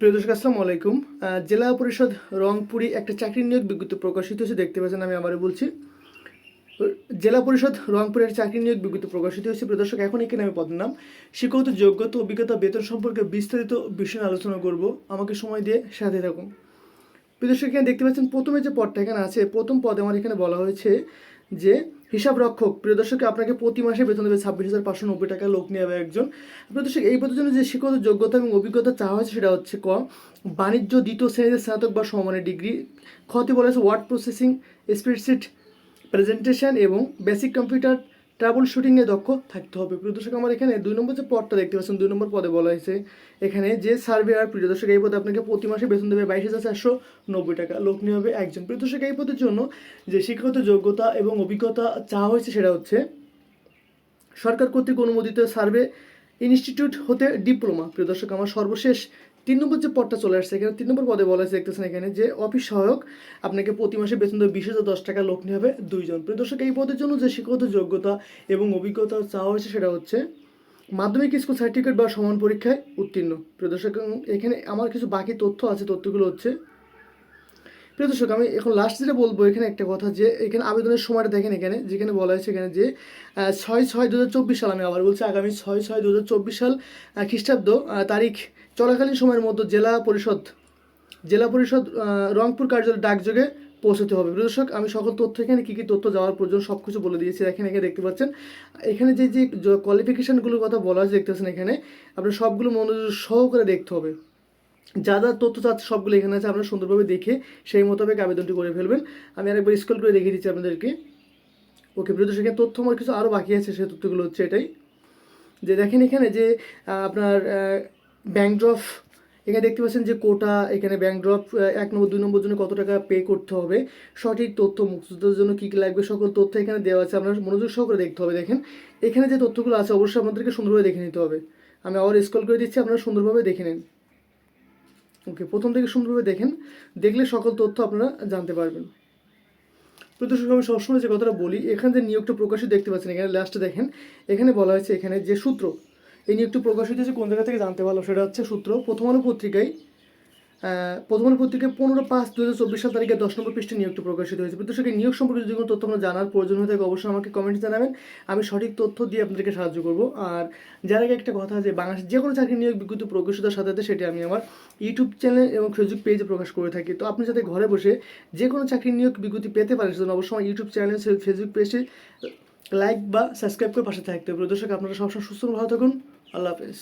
প্রিয় দর্শক, আসসালামু আলাইকুম। জেলা পরিষদ রংপুরে একটা চাকরি নিয়োগ বিজ্ঞপ্তি প্রকাশিত হয়েছে। দেখতে পাচ্ছেন, আমি আবারও বলছি। জেলা পরিষদ রংপুরের চাকরি নিয়োগ বিজ্ঞপ্তি প্রকাশিত হয়েছে। প্রিয় দর্শক, এখন এখানে আমি পদের নাম, শিক্ষাগত যোগ্যতা, অভিজ্ঞতা, বেতন সম্পর্কে বিস্তারিত বিষয় আলোচনা করব। আমাকে সময় দিয়ে সাথে থাকুন। প্রিয় দর্শক, এখানে দেখতে পাচ্ছেন, প্রথমে যে পদটা এখানে আছে, প্রথম পদে আমার এখানে বলা হয়েছে যে হিসাব রক্ষক দর্শক, আপনাকে প্রতি মাসে বেতন দেবে ছাব্বিশ হাজার পাঁচশো নব্বই টাকা, লোক নিয়ে যাবে একজন। প্রিয় দর্শক, এই পদের জন্য যে শিক্ষক যোগ্যতা এবং অভিজ্ঞতা চাওয়া হয়েছে সেটা হচ্ছে ক, বাণিজ্য দ্বিতীয় শ্রেণীতে স্নাতক বা সমানের ডিগ্রি। ক্ষতি বলেছে ওয়ার্ড প্রসেসিং স্প্রেডশিট প্রেজেন্টেশন এবং বেসিক কম্পিউটার ট্রাবল শুটিংয়ে দক্ষ থাকতে হবে। প্রিয় দর্শক, আমার এখানে দুই নম্বর যে পদটা দেখতে পাচ্ছেন, দুই নম্বর পদে বলা হয়েছে, এখানে যে সার্ভেয়ার প্রিয় দর্শক, এই পদে আপনাকে প্রতি মাসে বেতন দেবে বাইশ হাজার চারশো নব্বই টাকা। লোক নিয়ে হবে একজন। প্রিয় দর্শক, এই পদের জন্য যে শিক্ষাগত যোগ্যতা এবং অভিজ্ঞতা চাওয়া হয়েছে, সেটা হচ্ছে সরকার কর্তৃক অনুমোদিত সার্ভে ইনস্টিটিউট হতে ডিপ্লোমা প্রিয় দর্শক, আমার সর্বশেষ তিন নম্বর যে পদটা চলে আসছে, এখানে তিন নম্বর পদে বলা হয়েছে দেখতেছেন এখানে যে অফিস সহায়ক আপনাকে প্রতি মাসে বেতন দেবে বিশ হাজার দশ টাকা লোক নিয়ে হবে দুইজন। প্রিয় দর্শক, এই পদের জন্য যে শিক্ষাগত যোগ্যতা এবং অভিজ্ঞতা চাওয়া হয়েছে সেটা হচ্ছে মাধ্যমিক স্কুল সার্টিফিকেট বা সমান পরীক্ষায় উত্তীর্ণ। প্রিয় দর্শক, এখানে আমার কিছু বাকি তথ্য আছে, তথ্যগুলো হচ্ছে প্রিয় দর্শক, আমি এখন লাস্ট যেটা বলব এখানে একটা কথা যে, এখানে আবেদনের সময়টা দেখেন এখানে, যেখানে বলা হয়েছে এখানে যে ছয় ছয় দু সাল আমি আবার বলছি, আগামী ছয় ছয় দু সাল খ্রিস্টাব্দ তারিখ চলাকালীন সময়ের মধ্যে জেলা পরিষদ জেলা পরিষদ রংপুর কার্যালয় ডাকযোগে পৌঁছতে হবে। দর্শক, আমি সকল তথ্য এখানে কী কী তথ্য যাওয়ার প্রয়োজন সব কিছু বলে দিয়েছি এখানে এখানে দেখতে পাচ্ছেন, এখানে যে যে কোয়ালিফিকেশানগুলোর কথা বলা হয়েছে, দেখতে পাচ্ছেন এখানে, আপনার সবগুলো মনোযোগ সহকারে দেখতে হবে। যা যা তথ্য চাচ্ছে সবগুলো এখানে আছে আপনারা সুন্দরভাবে দেখে সেই মোতাবেক আবেদনটি করে ফেলবেন। আমি আরেকবার স্কুল করে দেখিয়ে দিচ্ছি আপনাদেরকে। ওকে প্রিয় দর্শক তথ্য আমার কিছু আরও বাকি আছে, সেই তথ্যগুলো হচ্ছে এটাই। যে দেখেন এখানে যে আপনার ব্যাংক ড্রপ এখানে দেখতে পাচ্ছেন যে কোটা, এখানে ব্যাংক ড্রপ এক নম্বর, দুই নম্বর জন্য কত টাকা পে করতে হবে, সঠিক তথ্য মুক্তিযোদ্ধার জন্য কী কী লাগবে, সকল তথ্য এখানে দেওয়া আছে, আপনার মনোযোগ সহকারে দেখতে হবে। দেখেন, এখানে যে তথ্যগুলো আছে, অবশ্যই আপনাদেরকে সুন্দরভাবে দেখে নিতে হবে। আমি আবার স্কল করে দিচ্ছি, আপনারা সুন্দরভাবে দেখে নিন। ওকে, প্রথম থেকে সুন্দরভাবে দেখেন। দেখলে সকল তথ্য আপনারা জানতে পারবেন। প্রদর্শক আমি সবসময় যে কথাটা বলি, এখানে যে নিয়োগটা প্রকাশিত দেখতে পাচ্ছেন, এখানে লাস্টে দেখেন, এখানে বলা হয়েছে এখানে যে সূত্র, এই নিয়োগটা প্রকাশিত হয়েছে কোন জায়গা থেকে জানতে পারল সেটা হচ্ছে সূত্র প্রথম আলো পত্রিকায় প্রথম আলো পত্রিকায় পনেরো পাঁচ দু হাজার চব্বিশ সাল তারিখে দশ নম্বর পৃষ্ঠে নিয়োগটা প্রকাশিত হয়েছে। প্রদর্শক এই নিয়োগ সম্পর্কে যদি কোনো তথ্য আপনার জানার প্রয়োজন হয়ে থাকে, অবশ্যই আমাকে কমেন্টে জানাবেন। আমি সঠিক তথ্য দিয়ে আপনাদেরকে সাহায্য করব। আর যার আগে একটা কথা যে বাংলাদেশ যে কোনো চাকরি নিয়োগ বিজ্ঞপ্তি প্রকাশিতার সাথে সাথে সেটি আমি আমার ইউটিউব চ্যানেল এবং ফেসবুক পেজে প্রকাশ করে থাকি। তো আপনি যাতে ঘরে বসে যে কোনো চাকরি নিয়োগ বিজ্ঞপ্তি পেতে পারেন, সেজন্য অবশ্যই আমার ইউটিউব চ্যানেল ফেসবুক পেজে লাইক বা সাবস্ক্রাইব করে পাশে থাকতে হবে। দর্শক, আপনারা সবসময় সুস্থ ভালো থাকুন। আল্লাহ হাফেজ।